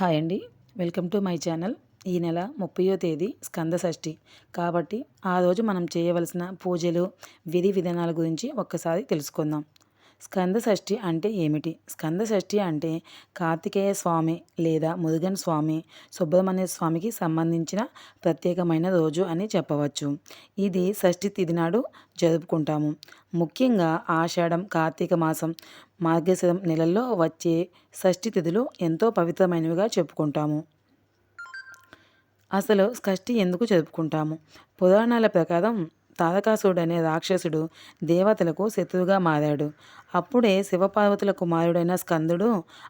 Hi అండి. Welcome to my channel. ఈ నెల ముప్పయో తేదీ స్కంద షష్ఠి. కాబట్టి ఆ రోజు మనం చేయవలసిన పూజలు విధి విధానాల గురించి ఒక్కసారి తెలుసుకుందాం. స్కంద షష్ఠి అంటే ఏమిటి? స్కంద షష్ఠి అంటే కార్తికేయ స్వామి లేదా మురుగన్ స్వామి సుబ్రహ్మణ్య స్వామికి సంబంధించిన ప్రత్యేకమైన రోజు అని చెప్పవచ్చు. ఇది షష్ఠి తిథి నాడు జరుపుకుంటాము. ముఖ్యంగా ఆషాఢం కార్తీక మాసం మార్గశిరం నెలల్లో వచ్చే షష్ఠి తిథులు ఎంతో పవిత్రమైనవిగా చెప్పుకుంటాము. అసలు షష్ఠి ఎందుకు జరుపుకుంటాము? పురాణాల ప్రకారం తారకాసుడు అనే రాక్షసుడు దేవతలకు శత్రువుగా మారాడు. అప్పుడే శివపార్వతుల కుమారుడైన స్కందుడు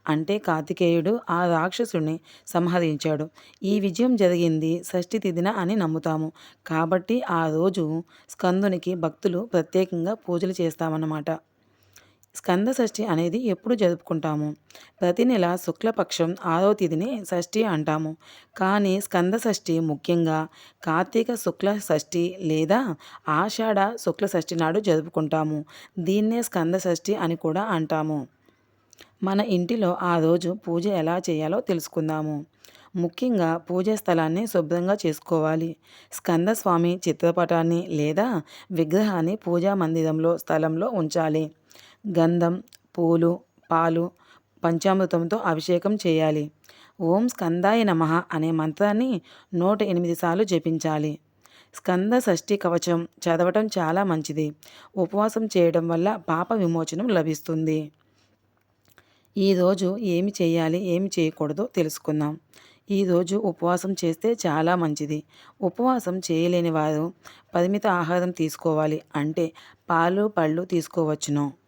అంటే కార్తికేయుడు ఆ రాక్షసుని సంహరించాడు. ఈ విజయం జరిగింది షష్ఠి తిథిన అని నమ్ముతాము. కాబట్టి ఆ రోజు స్కందునికి భక్తులు ప్రత్యేకంగా పూజలు చేస్తామన్నమాట. స్కంద షష్ఠి అనేది ఎప్పుడు జరుపుకుంటాము? ప్రతి నెల శుక్లపక్షం ఆరో తిథిని షష్ఠి అంటాము. కానీ స్కంద షష్ఠి ముఖ్యంగా కార్తీక శుక్ల షష్ఠి లేదా ఆషాఢ శుక్ల షష్ఠి నాడు జరుపుకుంటాము. దీన్నే స్కంద షష్ఠి అని కూడా అంటాము. మన ఇంటిలో ఆ రోజు పూజ ఎలా చేయాలో తెలుసుకుందాము. ముఖ్యంగా పూజా స్థలాన్ని శుభ్రంగా చేసుకోవాలి. స్కందస్వామి చిత్రపటాన్ని లేదా విగ్రహాన్ని పూజా మందిరంలో స్థలంలో ఉంచాలి. గంధం పూలు పాలు పంచామృతంతో అభిషేకం చేయాలి. ఓం స్కందాయ నమ అనే మంత్రాన్ని నూట ఎనిమిది సార్లు జపించాలి. స్కంద షష్ఠి కవచం చదవటం చాలా మంచిది. ఉపవాసం చేయడం వల్ల పాప విమోచనం లభిస్తుంది. ఈరోజు ఏమి చేయాలి ఏమి చేయకూడదో తెలుసుకుందాం. ఈరోజు ఉపవాసం చేస్తే చాలా మంచిది. ఉపవాసం చేయలేని వారు పరిమిత ఆహారం తీసుకోవాలి అంటే పాలు పళ్ళు తీసుకోవచ్చును.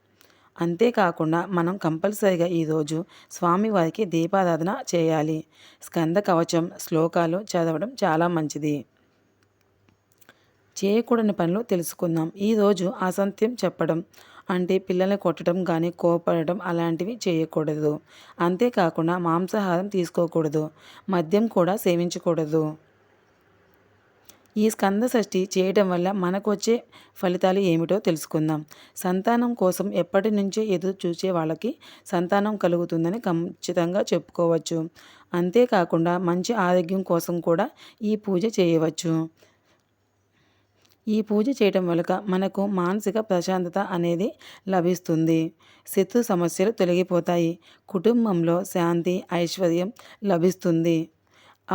అంతేకాకుండా మనం కంపల్సరిగా ఈరోజు స్వామివారికి దీపారాధన చేయాలి. స్కంద కవచం శ్లోకాలు చదవడం చాలా మంచిది. చేయకూడని పనులు తెలుసుకుందాం. ఈరోజు అసత్యం చెప్పడం అంటే పిల్లల్ని కొట్టడం కానీ కోపడటం అలాంటివి చేయకూడదు. అంతేకాకుండా మాంసాహారం తీసుకోకూడదు. మద్యం కూడా సేవించకూడదు. ఈ స్కంద షష్ఠి చేయడం వల్ల మనకు వచ్చే ఫలితాలు ఏమిటో తెలుసుకుందాం. సంతానం కోసం ఎప్పటి నుంచో ఎదురు చూసే వాళ్ళకి సంతానం కలుగుతుందని ఖచ్చితంగా చెప్పుకోవచ్చు. అంతేకాకుండా మంచి ఆరోగ్యం కోసం కూడా ఈ పూజ చేయవచ్చు. ఈ పూజ చేయటం వల్ల మనకు మానసిక ప్రశాంతత అనేది లభిస్తుంది. శత్రు సమస్యలు తొలగిపోతాయి. కుటుంబంలో శాంతి ఐశ్వర్యం లభిస్తుంది.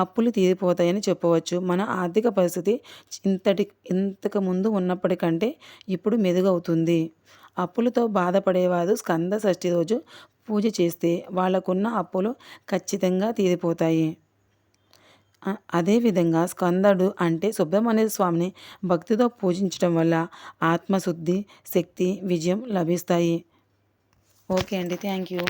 అప్పులు తీరిపోతాయని చెప్పవచ్చు. మన ఆర్థిక పరిస్థితి ఇంతటి ఇంతకు ముందు ఉన్నప్పటికంటే ఇప్పుడు మెరుగవుతుంది. అప్పులతో బాధపడేవారు స్కంద షష్ఠి రోజు పూజ చేస్తే వాళ్ళకున్న అప్పులు ఖచ్చితంగా తీరిపోతాయి. అదేవిధంగా స్కందడు అంటే సుబ్రహ్మణ్య స్వామిని భక్తితో పూజించడం వల్ల ఆత్మశుద్ధి శక్తి విజయం లభిస్తాయి. ఓకే అండి. Thank you.